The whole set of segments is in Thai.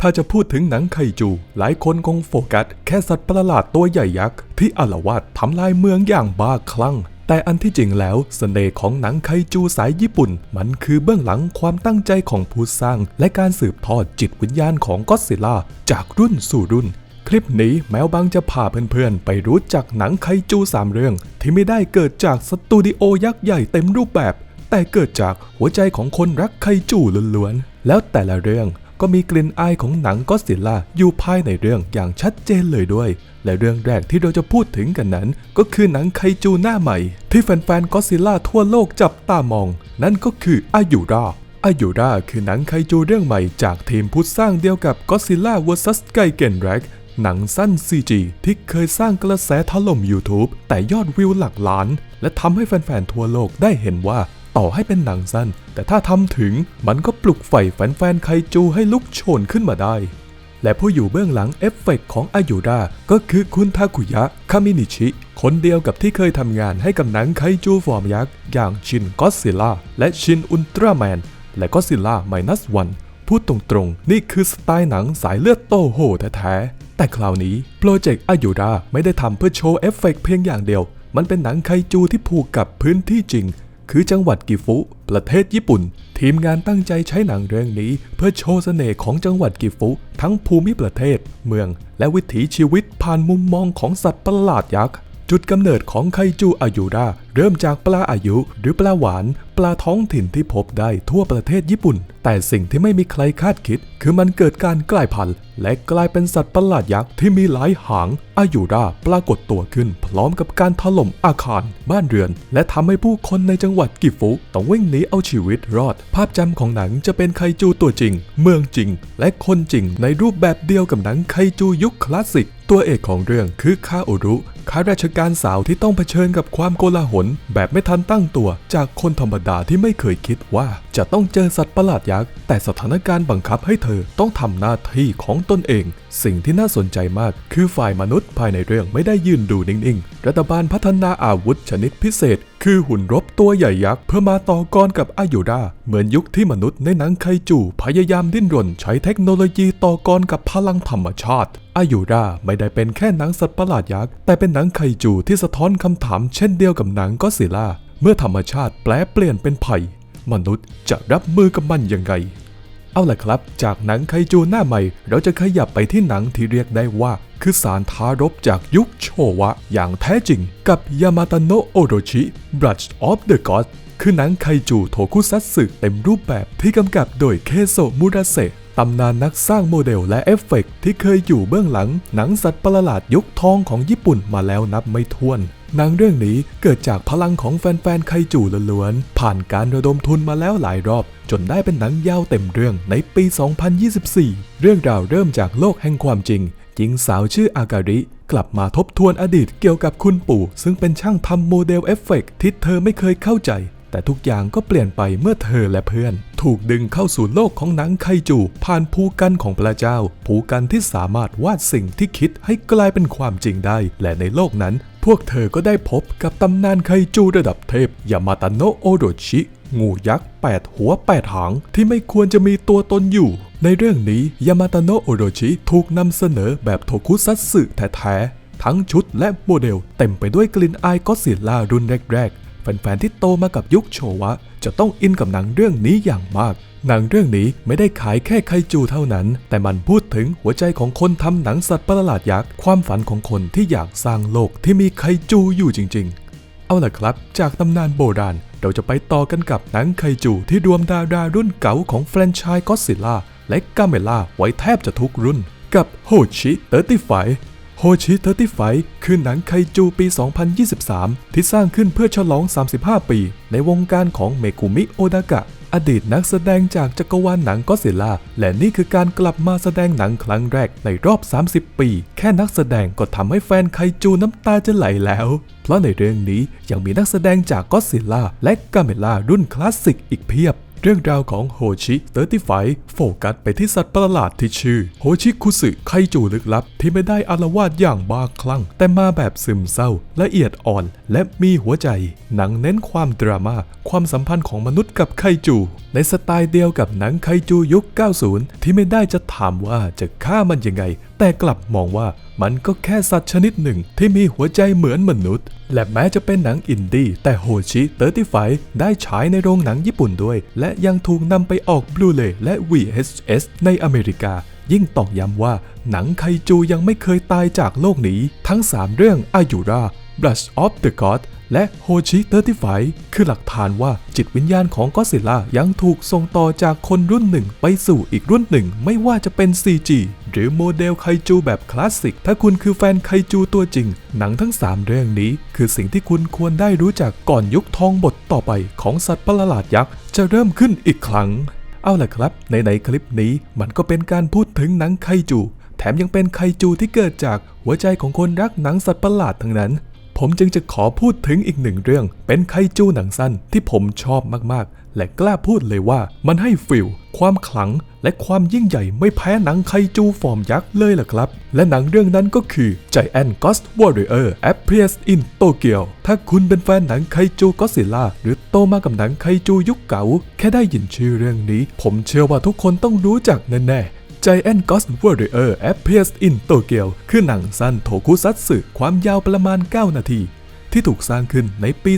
ถ้าจะพูดถึงหนังไคจู หลายคนคงโฟกัสแค่สัตว์ประหลาดตัวใหญ่ยักษ์ที่อาละวาดทำลายเมืองอย่างบ้าคลั่ง แต่อันที่จริงแล้วสเสน่ห์ของหนังไคจูสายญี่ปุ่น มันคือเบื้องหลังความตั้งใจของผู้สร้าง และการสืบทอดจิตวิญญาณของก็อดซิลล่าจากรุ่นสู่รุ่น คลิปนี้แมวบังจะพาเพื่อนๆ ไปรู้จักหนังไคจูสามเรื่อง ที่ไม่ได้เกิดจากสตูดิโอยักษ์ใหญ่เต็มรูปแบบ แต่เกิดจากหัวใจของคนรักไคจูล้วนๆแล้วแต่ละเรื่อง ก็มีกลิ่นอายของหนังก็อดซิลล่าอยู่ภายในเรื่องอย่างชัดเจนเลยด้วย และเรื่องแรกที่เราจะพูดถึงกันนั้น ก็คือหนังไคจูหน้าใหม่ ที่แฟนๆก็อดซิลล่าทั่วโลกจับตามอง นั่นก็คืออายุราอายุราคือหนังไคจูเรื่องใหม่จากทีมผู้สร้างเดียวกับก็อดซิลล่า vs ไกเกนแร็กหนังสั้น CG ที่เคยสร้างกระแสถล่ม YouTube แต่ยอดวิวหลักล้าน และทำให้แฟนๆทั่วโลกได้เห็นว่า ต่อให้เป็นหนังสั้น แต่ถ้าทำถึงมันก็ปลุกไฟแฟนๆไคจูให้ลุกโชนขึ้นมาได้ และผู้อยู่เบื้องหลังเอฟเฟกของอายุราก็คือคุณทาคุยะคามินิชิ คนเดียวกับที่เคยทำงานให้กับหนังไคจูฟอร์มยักษ์ อย่างชินก็อดซิลล่าและชินอุลตร้าแมนและก็อดซิลล่าไมนัสวันพูดตรงๆ นี่คือสไตล์หนังสายเลือดโตโหแท้ๆ แต่คราวนี้โปรเจกต์อายุราไม่ได้ทำเพื่อโชว์เอฟเฟกเพียงอย่างเดียว มันเป็นหนังไคจูที่ผูกกับพื้นที่จริง คือจังหวัดกิฟุ ประเทศญี่ปุ่น ทีมงานตั้งใจใช้หนังเรื่องนี้ เพื่อโชว์เสน่ห์ของจังหวัดกิฟุ ทั้งภูมิประเทศ เมือง และวิถีชีวิตผ่านมุมมองของสัตว์ประหลาดยักษ์ จุดกำเนิดของไคจูอายุรา เริ่มจากปลาอายุ หรือปลาหวาน ปลาท้องถิ่นที่พบได้ทั่วประเทศญี่ปุ่น แต่สิ่งที่ไม่มีใครคาดคิด คือมันเกิดการกลายพันธุ์ และกลายเป็นสัตว์ประหลาดยักษ์ที่มีหลายหาง อายุราปรากฏตัวขึ้น พร้อมกับการถล่มอาคาร บ้านเรือน และทำให้ผู้คนในจังหวัดกิฟุต้องวิ่งหนีเอาชีวิตรอด ภาพจำของหนังจะเป็นไคจูตัวจริง เมืองจริง และคนจริงในรูปแบบเดียวกับหนังไคจูยุคคลาสสิกตัวเอกของเรื่องคือคาโอรุข้าราชการสาวที่ต้องเผชิญกับความโกลาหลแบบไม่ทันตั้งตัวจากคนธรรมดาที่ไม่เคยคิดว่า จะต้องเจอสัตว์ประหลาดยักษ์ แต่สถานการณ์บังคับให้เธอต้องทำหน้าที่ของตนเอง สิ่งที่น่าสนใจมากคือฝ่ายมนุษย์ภายในเรื่องไม่ได้ยืนดูนิ่งๆ รัฐบาลพัฒนาอาวุธชนิดพิเศษ คือหุ่นรบตัวใหญ่ยักษ์เพื่อมาต่อกรกับอายุราเหมือนยุคที่มนุษย์ในหนังไคจูพยายามดิ้นรน ใช้เทคโนโลยีต่อกรกับพลังธรรมชาติอายุราไม่ได้เป็นแค่หนังสัตว์ประหลาดยักษ์ แต่เป็นหนังไคจูที่สะท้อนคำถามเช่นเดียวกับหนังก็อดซิล่าเมื่อธรรมชาติแปลเปลี่ยนเป็นภัย มนุษย์จะรับมือกับมันยังไง เอาล่ะครับ จากหนังไคจูหน้าใหม่ เราจะขยับไปที่หนังที่เรียกได้ว่า คือสารทารบจากยุคโชวะ อย่างแท้จริงกับยามาตโนะโอโรชิ Brush of the God คือหนังไคจูโทคุซัตสึเต็มรูปแบบที่กำกับโดยเคโซมุราเซะตำนานนักสร้างโมเดลและเอฟเฟกต์ที่เคยอยู่เบื้องหลัง หนังสัตว์ประหลาดยุคทองของญี่ปุ่นมาแล้วนับไม่ถ้วน หนังเรื่องนี้เกิดจากพลังของแฟนๆไคจูล้วนๆ ผ่านการระดมทุนมาแล้วหลายรอบ จนได้เป็นหนังยาวเต็มเรื่องในปี 2024 เรื่องราวเริ่มจากโลกแห่งความจริงหญิงสาวชื่ออาการิ กลับมาทบทวนอดีตเกี่ยวกับคุณปู่ ซึ่งเป็นช่างทำโมเดลเอฟเฟกต์ที่เธอไม่เคยเข้าใจ แต่ทุกอย่างก็เปลี่ยนไปเมื่อเธอและเพื่อน ถูกดึงเข้าสู่โลกของหนังไคจู ผ่านภูกันของพระเจ้า ภูกันที่สามารถวาดสิ่งที่คิดให้กลายเป็นความจริงได้ และในโลกนั้น พวกเธอก็ได้พบกับตำนานไคจูระดับเทพยามาตาโนโอโรชิ งูยักษ์แปดหัวแปดหาง ที่ไม่ควรจะมีตัวตนอยู่ในเรื่องนี้ยามาตาโนโอโรชิถูกนำเสนอแบบโทคุซัตสึแท้ๆทั้งชุดและโมเดลเต็มไปด้วยกลิ่นอายก็อดซิล่ารุ่นแรก ฟนๆที่โตมากับยุคโชวะ จะต้องอินกับหนังเรื่องนี้อย่างมาก หนังเรื่องนี้ไม่ได้ขายแค่ไคจูเท่านั้น แต่มันพูดถึงหัวใจของคนทำหนังสัตว์ประหลาดยักษ์ ความฝันของคนที่อยากสร้างโลกที่มีไคจูอยู่จริง ๆ เอาล่ะครับ จากตำนานโบราณ เราจะไปต่อกันกับหนังไคจูที่รวมดารารุ่นเก่าของแฟรนไชส์ก็อดซิลล่าและกาเมล่าไว้แทบจะทุกรุ่น กับโฮชิเตอร์ตี้ไฟ โฮชิเทอร์ตี้ไฟคือหนังไคจูปี 2023 ที่สร้างขึ้นเพื่อฉลอง 35 ปี ในวงการของเมกุมิโอดากะ อดีตนักแสดงจากจักรวาลหนังก็อดซิลล่า และนี่คือการกลับมาแสดงหนังครั้งแรกในรอบ 30 ปี แค่นักแสดงก็ทำให้แฟนไคจูน้ำตาจะไหลแล้ว เพราะในเรื่องนี้ยังมีนักแสดงจากก็อดซิลล่าและกาเมล่ารุ่นคลาสสิกอีกเพียบ เรื่องราวของโฮชิเตอร์ติไฟโฟกัสไปที่สัตว์ประหลาดที่ชื่อ โฮชิคุสึไคจูลึกลับ ที่ไม่ได้อารวาสอย่างบ้าคลั่ง แต่มาแบบซึมเศร้า ละเอียดอ่อน และมีหัวใจ หนังเน้นความดราม่าความสัมพันธ์ของมนุษย์กับไคจู ในสไตล์เดียวกับหนังไคจูยุค 90 ที่ไม่ได้จะถามว่าจะฆ่ามันยังไง แต่กลับมองว่ามันก็แค่สัตว์ชนิดหนึ่งที่มีหัวใจเหมือนมนุษย์ และแม้จะเป็นหนังอินดี้แต่โฮชิเตอร์ติไฟได้ฉายในโรงหนังญี่ปุ่นด้วย และยังถูกนำไปออกบลูเ a y และ VHS ในอเมริกา ยิ่งตอกย้ำว่าหนังไคจูยังไม่เคยตายจากโลกนี้ ทั้ง 3 เรื่องอายุรา Brush of the God และโฮชิเตอร์ติไฟคือหลักฐานว่าจิตวิญญาณของก็ซิล่ายังถูกส่งต่อจากคนรุ่นหนึ่งไปสู่อีกรุ่นหนึ่ง ไม่ว่าจะเป็น CG หรือโมเดลไคจูแบบคลาสสิก ถ้าคุณคือแฟนไคจูตัวจริง หนังทั้ง 3 เรื่องนี้ คือสิ่งที่คุณควรได้รู้จักก่อนยุคทองบทต่อไปของสัตว์ประหลาดยักษ์ จะเริ่มขึ้นอีกครั้ง เอาล่ะครับ ในในคลิปนี้มันก็เป็นการพูดถึงหนังไคจู แถมยังเป็นไคจูที่เกิดจากหัวใจของคนรักหนังสัตว์ประหลาดทั้งนั้น ผมจึงจะขอพูดถึงอีกหนึ่งเรื่อง เป็นไคจูหนังสั้นที่ผมชอบมากๆ และกล้าพูดเลยว่ามันให้ฟิลความขลัง และความยิ่งใหญ่ไม่แพ้หนังไคจูฟอร์มยักษ์เลยล่ะครับ และหนังเรื่องนั้นก็คือ Giant Ghost Warrior Appears in Tokyo ถ้าคุณเป็นแฟนหนังไคจูก็ซิล่าหรือโตมากับหนังไคจูยุคเก่า แค่ได้ยินชื่อเรื่องนี้ ผมเชื่อว่าทุกคนต้องรู้จักแน่ๆ Giant Ghost Warrior Appears in Tokyo คือหนังสั้นโทคุซัตสึความยาวประมาณ 9 นาที ที่ถูกสร้างขึ้นในปี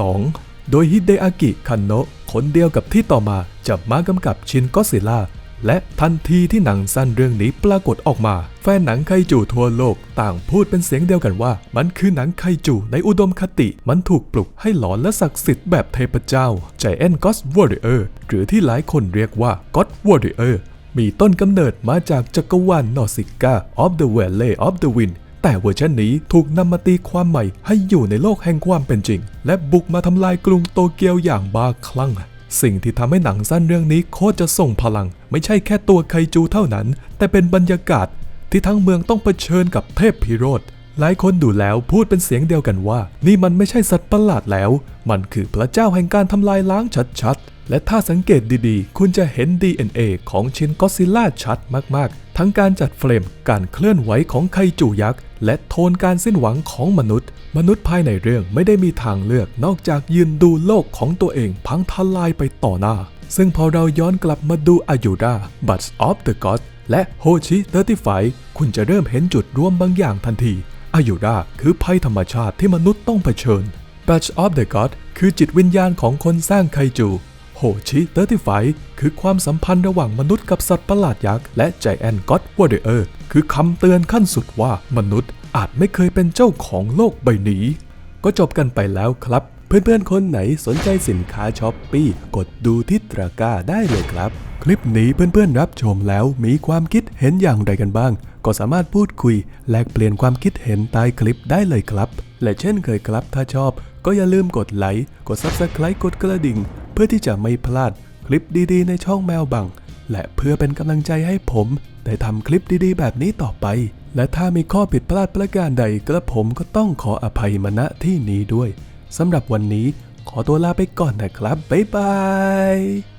2012 โดยฮิเดอากิ คันโนะคนเดียวกับที่ต่อมาจะมากำกับชินก็ซิล่าและทันทีที่หนังสั้นเรื่องนี้ปรากฏออกมา แฟนหนังไคจูทั่วโลกต่างพูดเป็นเสียงเดียวกันว่า มันคือหนังไคจูในอุดมคติ มันถูกปลุกให้หลอนและศักดิ์สิทธิ์แบบเทพเจ้า Giant Ghost Warrior หรือที่หลายคนเรียกว่า God Warrior มีต้นกำเนิดมาจากจักรวาลนอร์ซิก้า of the Valley of the Wind แต่เวอร์ชันนี้ถูกนำมาตีความใหม่ให้อยู่ในโลกแห่งความเป็นจริง และบุกมาทำลายกรุงโตเกียวอย่างบ้าคลั่ง สิ่งที่ทำให้หนังสั้นเรื่องนี้โคตรจะส่งพลัง ไม่ใช่แค่ตัวไคจูเท่านั้น แต่เป็นบรรยากาศ ที่ทั้งเมืองต้องเผชิญกับเทพพิโรธหลายคนดูแล้วพูดเป็นเสียงเดียวกันว่า นี่มันไม่ใช่สัตว์ประหลาดแล้ว มันคือพระเจ้าแห่งการทำลายล้างชัดๆ และถ้าสังเกตดีๆ คุณจะเห็น DNA ของชินก็อดซิลล่าชัดมากๆ ทั้งการจัดเฟรม การเคลื่อนไหวของไคจูยักษ์ และโทนการสิ้นหวังของมนุษย์ มนุษย์ภายในเรื่องไม่ได้มีทางเลือกนอกจากยืนดูโลกของตัวเองพังทลายไปต่อหน้า ซึ่งพอเราย้อนกลับมาดูอายุรา Buds of the God และโฮชิ35คุณจะเริ่มเห็นจุดร่วมบางอย่างทันทีอายุราคือภัยธรรมชาติที่มนุษย์ต้องเผชิญ Batch of the God คือจิตวิญญาณของคนสร้างไคจู โฮชิ35คือความสัมพันธ์ระหว่างมนุษย์กับสัตว์ประหลาดยักษ์และ Giant God Warrior คือคำเตือนขั้นสุดว่ามนุษย์อาจไม่เคยเป็นเจ้าของโลกใบนี้ ก็จบกันไปแล้วครับ เพื่อนๆ คนไหนสนใจสินค้าช้อปปี้กดดูที่ตะกร้าได้เลยครับ คลิปนี้เพื่อนๆรับชมแล้วมีความคิดเห็นอย่างไรกันบ้าง ก็สามารถพูดคุย แลกเปลี่ยนความคิดเห็นใต้คลิปได้เลยครับ และเช่นเคยครับถ้าชอบ ก็อย่าลืมกดไลค์กด Subscribe กดกระดิ่ง เพื่อที่จะไม่พลาดคลิปดีๆ ในช่องแมวบัง และเพื่อเป็นกำลังใจให้ผมได้ทำคลิปดีๆ แบบนี้ต่อไป และถ้ามีข้อผิดพลาดประการใดกระผมก็ต้องขออภัยมาณที่นี้ด้วยสำหรับวันนี้ขอตัวลาไปก่อนนะครับ บ๊ายบาย